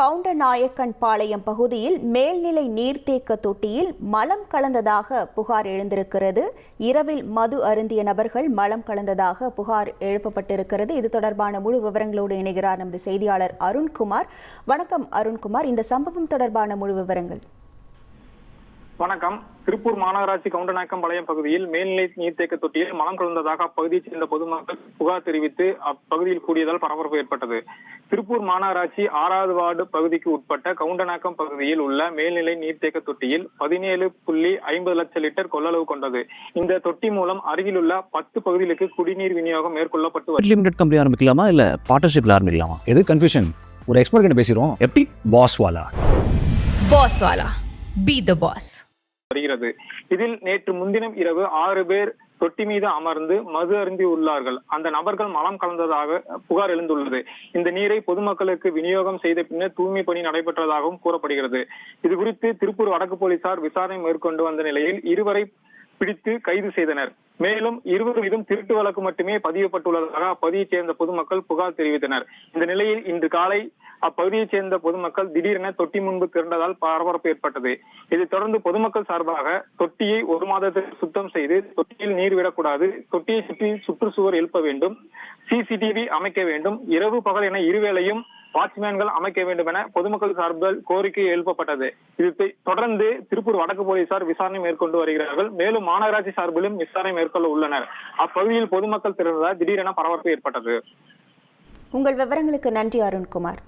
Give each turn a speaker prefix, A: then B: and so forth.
A: கவுண்டநாயக்கன் பாளையம் பகுதியில் மேல்நிலை நீர்த்தேக்க தொட்டியில் மலம் கலந்ததாக புகார் எழுந்திருக்கிறது. இரவில் மது அருந்திய நபர்கள் மலம் கலந்ததாக புகார் எழுப்பப்பட்டிருக்கிறது. இது தொடர்பான முழு விவரங்களோடு இணைகிறார் நமது செய்தியாளர் அருண்குமார். வணக்கம் அருண்குமார். இந்த சம்பவம் தொடர்பான முழு விவரங்கள்.
B: வணக்கம். திருப்பூர் மாநகராட்சி கவுண்டநாயக்கம் பாளையம் பகுதியில் மேல்நிலை நீர்த்தேக்க தொட்டியில் மலம் கலந்ததாக அப்பகுதியைச் சேர்ந்த பொதுமக்கள் புகார் தெரிவித்து அப்பகுதியில் கூடியதால் பரபரப்பு ஏற்பட்டது. திருப்பூர் மாநகராட்சி ஆறாவது வார்டு பகுதிக்கு உட்பட்ட கவுண்டநாயக்கம் பகுதியில் உள்ள மேல்நிலை நீர்த்தேக்க தொட்டியில் பதினேழு புள்ளி ஐம்பது லட்சம் லிட்டர் கொள்ளளவு கொண்டது. இந்த தொட்டி மூலம் அருகிலுள்ள பத்து பகுதிகளுக்கு குடிநீர் விநியோகம் மேற்கொள்ளப்பட்டு வருகிறது
C: லிமிடெட் கம்பெனி ஆரம்பிக்கலாமா இல்ல பார்ட்னர்ஷிப்ல ஆரம்பிக்கலாமா
D: எது கன்ஃபியூஷன் ஒரு எக்ஸ்பர்ட் கிட்ட பேசிடுவோம்.
C: எப்படி?
D: Boss wala.
E: Boss Wala. Be the boss.
B: வருகிறது. இதில் நேற்று முன்தினம் இரவு ஆறு பேர் தொட்டி மீது அமர்ந்து மது அருந்தி உள்ளார்கள். அந்த நபர்கள் மலம் கலந்ததாக புகார் எழுந்துள்ளது. இந்த நீரை பொதுமக்களுக்கு விநியோகம் செய்த பின்னர் தூய்மை பணி நடைபெற்றதாகவும் கூறப்படுகிறது. இது குறித்து திருப்பூர் வடக்கு போலீசார் விசாரணை மேற்கொண்டு வந்த நிலையில் இருவரை பிடித்து கைது செய்தனர். மேலும் இருவர் மீதும் திருட்டு வழக்கு மட்டுமே பதியப்பட்டுள்ளதாக அப்பகுதியைச் சேர்ந்த பொதுமக்கள் புகார் தெரிவித்தனர். இந்த நிலையில் இன்று காலை அப்பகுதியைச் சேர்ந்த பொதுமக்கள் திடீரென தொட்டி முன்பு திரண்டதால் பரபரப்பு ஏற்பட்டது. இதைத் தொடர்ந்து பொதுமக்கள் சார்பாக தொட்டியை ஒரு மாதத்திற்கு சுத்தம் செய்து தொட்டியில் நீர் விடக்கூடாது தொட்டியை சுற்றி சுற்றுச்சுவர் எழுப்ப வேண்டும் சிசிடிவி அமைக்க வேண்டும் இரவு பகல் என இருவேளையும் வாட்ச்மேன்கள் அமைக்க வேண்டும் என பொதுமக்கள் சார்பில் கோரிக்கை எழுப்பப்பட்டது. இதை தொடர்ந்து திருப்பூர் வடக்கு போலீசார் விசாரணை மேற்கொண்டு வருகிறார்கள். மேலும் மாநகராட்சி சார்பிலும் விசாரணை மேற்கொள்ள உள்ளனர். அப்பகுதியில் பொதுமக்கள் திரண்டதால் திடீரென பரபரப்பு ஏற்பட்டது.
A: உங்கள் விவரங்களுக்கு நன்றி அருண்குமார்.